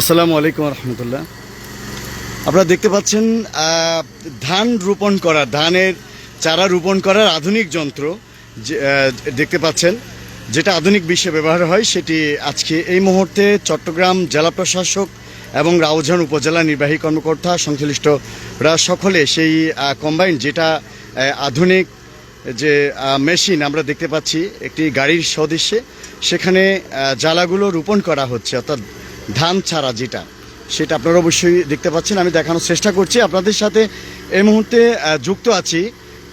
আসসালামু আলাইকুম রহমতুল্লাহ। আপনারা দেখতে পাচ্ছেন ধান রোপণ করা, ধানের চারা রোপণ করার আধুনিক যন্ত্র দেখতে পাচ্ছেন, যেটা আধুনিক বিশ্বে ব্যবহার হয়, সেটি আজকে এই মুহূর্তে চট্টগ্রাম জেলা প্রশাসক এবং রাউজান উপজেলা নির্বাহী কর্মকর্তা সংশ্লিষ্টরা সকলে সেই কম্বাইন যেটা আধুনিক যে মেশিন আমরা দেখতে পাচ্ছি, একটি গাড়ির সদৃশ্যে, সেখানে জ্বালাগুলো রোপণ করা হচ্ছে, অর্থাৎ ধান ছাড়া যেটা, সেটা আপনারা অবশ্যই দেখতে পাচ্ছেন, আমি দেখানোর চেষ্টা করছি। আপনাদের সাথে এই মুহূর্তে যুক্ত আছি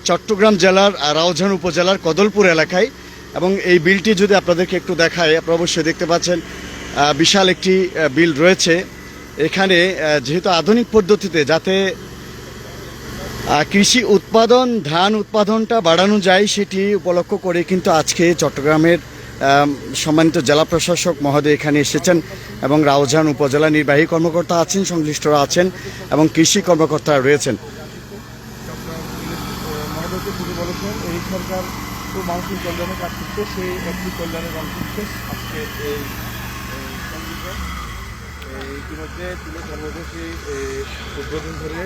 চট্টগ্রাম জেলার রাউজান উপজেলার কদলপুর এলাকায়। এবং এই বিলটি যদি আপনাদেরকে একটু দেখায়, আপনারা অবশ্যই দেখতে পাচ্ছেন বিশাল একটি বিল রয়েছে। এখানে যেহেতু আধুনিক পদ্ধতিতে যাতে কৃষি উৎপাদন, ধান উৎপাদনটা বাড়ানো যায়, সেটি উপলক্ষ করে কিন্তু আজকে চট্টগ্রামের সম্মানিত জেলা প্রশাসক মহোদয় এখানে এসেছেন এবং রাউজান উপজেলা নির্বাহী কর্মকর্তা আছেন, সংশ্লিষ্টরা আছেন এবং কৃষি কর্মকর্তারা রয়েছেন। এই সেই কল্যাণের ইতিমধ্যে তিনি কর্মসূচি উদ্বোধন করে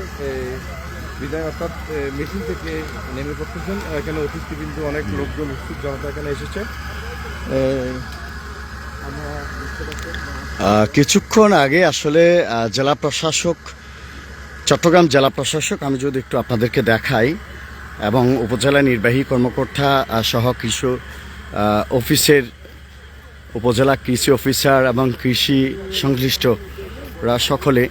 বিদায় অর্থাৎ মেশিন থেকে নেমে পড়তেছেন এখানে অতিথিবৃন্দ অনেক লোকজন উৎসুক, জনতা এখানে এসেছে। কিছুক্ষণ আগে আসলে জেলা প্রশাসক, চট্টগ্রাম জেলা প্রশাসক, আমি যদি একটু আপনাদেরকে দেখাই, এবং উপজেলা নির্বাহী কর্মকর্তা সহ কৃষি অফিসের, উপজেলা কৃষি অফিসার এবং কৃষি সংশ্লিষ্টরা সকলে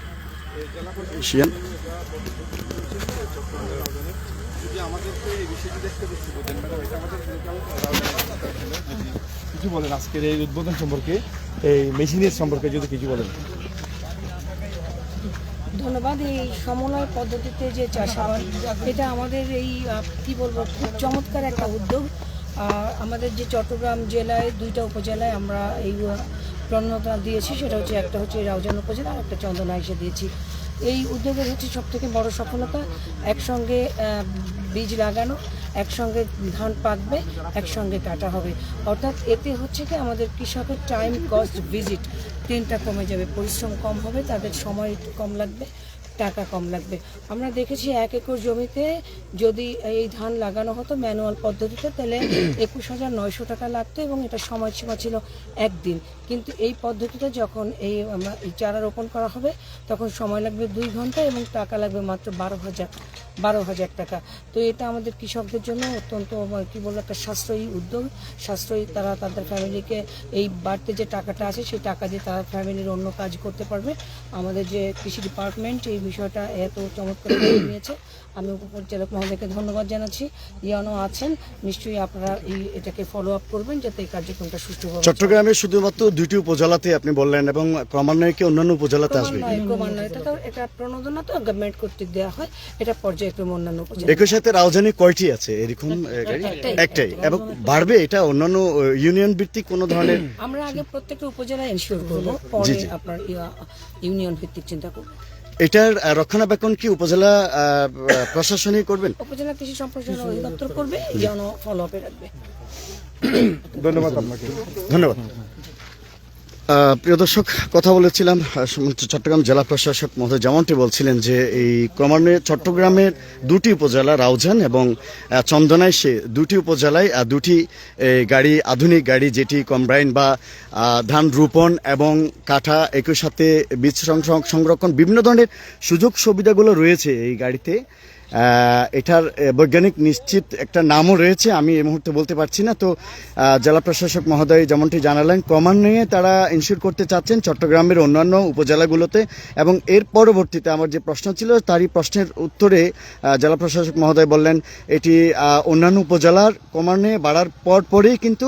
কিছু বলেন আজকের এই উদ্বোধন সম্পর্কে, এই মেশিনের সম্পর্কে যদি কিছু বলেন। ধন্যবাদ, এই সমন্বয় পদ্ধতিতে যে চাষাবাদ, এটা আমাদের এই কি বলব, খুব চমৎকার একটা উদ্যোগ। আমাদের যে চট্টগ্রাম জেলায়, দুইটা উপজেলায় আমরা এই প্রণোদনা দিয়েছি, সেটা হচ্ছে একটা হচ্ছে রাউজান উপজেলা, আর একটা চন্দনা এসে দিয়েছি। এই উদ্যোগের হচ্ছে সব থেকে বড় সফলতা, একসঙ্গে বীজ লাগানো, একসঙ্গে ধান পাকবে, একসঙ্গে কাটা হবে। অর্থাৎ এতে হচ্ছে কি, আমাদের কৃষকের টাইম কস্ট ভিজিট তিনটা কমে যাবে। পরিশ্রম কম হবে, তাদের সময় কম লাগবে। টাকা কম লাগবে। আমরা দেখেছি এক একর জমিতে যদি এই ধান লাগানো হতো ম্যানুয়াল পদ্ধতিতে তাহলে একুশ হাজার নয়শো টাকা লাগতো এবং এটা সময়সীমা ছিল একদিন। কিন্তু এই পদ্ধতিতে যখন এই চারা রোপণ করা হবে তখন সময় লাগবে দুই ঘণ্টা এবং টাকা লাগবে মাত্র বারো হাজার বারো হাজার টাকা। তো এটা আমাদের কৃষকদের জন্য অত্যন্ত কি বলব একটা সাশ্রয়ী উদ্যোগ। সাশ্রয়ী তারা তাদের ফ্যামিলিকে এই বাড়তে যে টাকাটা আছে সেই টাকা দিয়ে তারা ফ্যামিলির অন্য কাজ করতে পারবে। আমাদের যে কৃষি ডিপার্টমেন্ট এই বিষয়টা এত চমৎকার নিয়েছে। আমি উপপরিচালক মহোদয়কে ধন্যবাদ জানাচ্ছি। ইয়ানো আছেন নিশ্চয়ই আপনারা এই এটাকে ফলো আপ করবেন যাতে এই কার্যক্রমটা সুষ্ঠুভাবে চট্টগ্রামে শুধুমাত্র দুটি উপজেলাতে আপনি বললেন এবং ক্রমান্বয়ে কি অন্যান্য উপজেলাতে আসবে? ক্রমান্বয়ে এটা এটা প্রণোদনা তো গভর্নমেন্ট কর্তৃক দেওয়া হয়। এটা পর্যায়ক্রমে অন্যান্য উপজেলা। একই সাথে রাজধানী কয়টি আছে? এরকম একটাই। এবং বাড়বে এটা অন্যান্য ইউনিয়ন ভিত্তিক কোনো ধরনের? আমরা আগে প্রত্যেকটা উপজেলায় এনশিওর করব পরে। আপনার ইউনিয়ন ভিত্তিক চিন্তা করব। এটার রক্ষণাবেক্ষণ কি উপজেলা প্রশাসনই করবেন? উপজেলা কৃষি সম্প্রসারণ অধিদপ্তর করবে যেন ফলো আপে রাখবে। ধন্যবাদ আপনাকে। ধন্যবাদ। প্রিয় দর্শক, কথা বলেছিলাম চট্টগ্রাম জেলা প্রশাসক মহোদয় যেমনটি বলছিলেন যে এই ক্রমান্বয়ে চট্টগ্রামের দুটি উপজেলা, রাউজান এবং চন্দনায় সে দুটি উপজেলায় দুটি গাড়ি, আধুনিক গাড়ি যেটি কম্বাইন বা ধান রোপণ এবং কাঠা একই সাথে বীজ সংরক্ষণ- বিভিন্ন ধরনের সুযোগ সুবিধাগুলো রয়েছে এই গাড়িতে। এটার বৈজ্ঞানিক নিশ্চিত একটা নামও রয়েছে, আমি এই মুহূর্তে বলতে পারছি না। তো জেলা প্রশাসক মহোদয় যেমনটি জানালেন, ক্রমান্বয়ে তারা ইনশিওর করতে চাচ্ছেন চট্টগ্রামের অন্যান্য উপজেলাগুলোতে এবং এর পরবর্তীতে আমার যে প্রশ্ন ছিল, তারই প্রশ্নের উত্তরে জেলা প্রশাসক মহোদয় বললেন, এটি অন্যান্য উপজেলার ক্রমান্বয়ে বাড়ার পর পরেই কিন্তু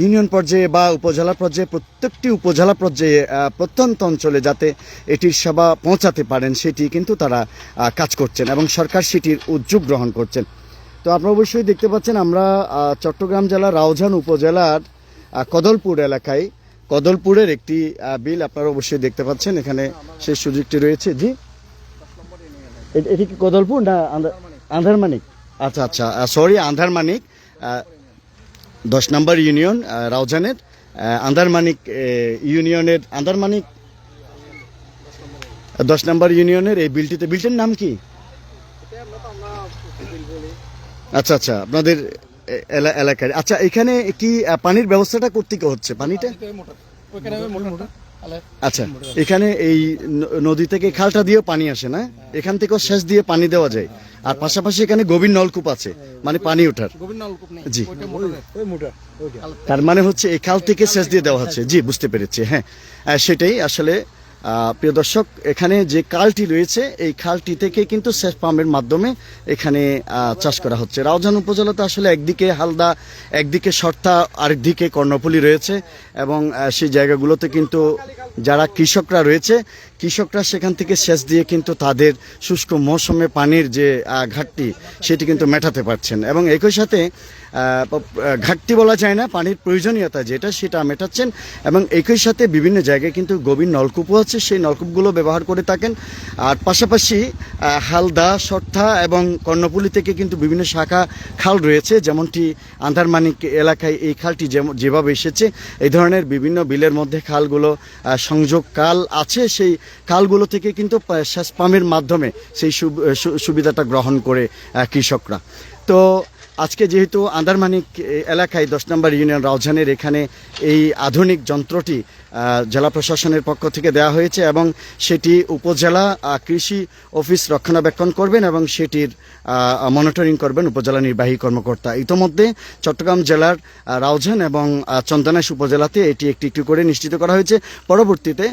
ইউনিয়ন পর্যায়ে বা উপজেলা পর্যায়ে, প্রত্যেকটি উপজেলা পর্যায়ে প্রত্যন্ত অঞ্চলে যাতে এটির সেবা পৌঁছাতে পারেন, সেটি কিন্তু তারা কাজ করছেন এবং সরকার সেটির উদ্যোগ গ্রহণ করছেন। তো আপনারা অবশ্যই দেখতে পাচ্ছেন আমরা চট্টগ্রাম জেলার রাউজান উপজেলার কদলপুর এলাকায় কদলপুরের একটি বিল আপনারা অবশ্যই দেখতে পাচ্ছেন। এখানে সেই সুযোগটি রয়েছে। জি? এটি কি কদলপুর না আন্ধার- আন্ধারমানিক? আচ্ছা আচ্ছা। সরি আন্ধারমানিক। দশ নম্বর ইউনিয়ন রাউজানের। আহ, ইউনিয়নের আন্দারমানিক দশ নম্বর ইউনিয়নের এই বিলটিতে বিলটির নাম কি? আচ্ছা আচ্ছা আপনাদের এলাকায়। আচ্ছা এখানে কি পানির ব্যবস্থাটা করতে হচ্ছে? পানিটা? আচ্ছা এখানে এই নদী থেকে খালটা দিয়েও পানি আসে না? এখান থেকেও সেচ দিয়ে পানি দেওয়া যায়। আর পাশাপাশি এখানে গভীর নলকূপ আছে মানে পানি ওঠার। গোবিন্দ নলকূপ নেই জি। তার মানে হচ্ছে এই খাল থেকে সেচ দিয়ে দেওয়া হচ্ছে। জি বুঝতে পেরেছি হ্যাঁ। সেটাই আসলে প্রিয় দর্শক, এখানে যে খালটি রয়েছে, এই খালটি থেকে কিন্তু সেচ পাম্পের মাধ্যমে এখানে চাষ করা হচ্ছে। রাউজান উপজেলাতে আসলে একদিকে হালদা, একদিকে সর্তা, আরেকদিকে কর্ণফুলি রয়েছে এবং সেই জায়গাগুলোতে কিন্তু যারা কৃষকরা রয়েছে কৃষকরা সেখান থেকে সেচ দিয়ে কিন্তু তাদের শুষ্ক মৌসুমে পানির যে ঘাটতি, সেটি কিন্তু মেটাতে পারছেন। এবং একই সাথে ঘাটতি বলা যায় না, পানির প্রয়োজনীয়তা যেটা, সেটা মেটাচ্ছেন। এবং একই সাথে বিভিন্ন জায়গায় কিন্তু গভীর নলকূপও আছে, সেই নলকূপগুলো ব্যবহার করে থাকেন। আর পাশাপাশি হালদা, সর্থা এবং কর্ণপুলি থেকে কিন্তু বিভিন্ন শাখা খাল রয়েছে, যেমনটি আন্ধারমানিক এলাকায় এই খালটি যেভাবে এসেছে, এই ধরনের বিভিন্ন বিলের মধ্যে খালগুলো সংযোগ কাল আছে, সেই খালগুলো থেকে কিন্তু সেচ পাম্পের মাধ্যমে সেই সুবিধাটা গ্রহণ করে কৃষকরা। তো আজকে যেহেতু আন্দারমানিক এলাকায় দশ নম্বর ইউনিয়ন রাউজানের এখানে এই আধুনিক যন্ত্রটি জেলা প্রশাসনের পক্ষ থেকে দেওয়া হয়েছে এবং সেটি উপজেলা কৃষি অফিস রক্ষণাবেক্ষণ করবেন এবং সেটির মনিটরিং করবেন উপজেলা নির্বাহী কর্মকর্তা। ইতোমধ্যে চট্টগ্রাম জেলার রাউজান এবং আহ, চন্দনাইশ উপজেলাতে এটি একটি একটি করে নিশ্চিত করা হয়েছে। পরবর্তীতে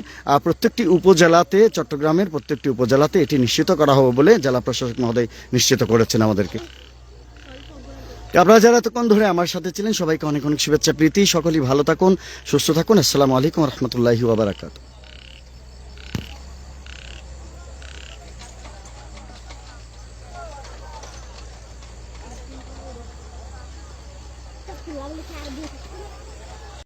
প্রত্যেকটি উপজেলাতে চট্টগ্রামের প্রত্যেকটি উপজেলাতে এটি নিশ্চিত করা হবে বলে জেলা প্রশাসক মহোদয় নিশ্চিত করেছেন আমাদেরকে। আপনারা যারা এতক্ষণ ধরে আমার সাথে ছিলেন, সবাইকে অনেক অনেক শুভেচ্ছা, প্রীতি। সকলেই ভালো থাকুন, সুস্থ থাকুন। আসসালামু আলাইকুম রহমতুল্লাহি ওবরাকাত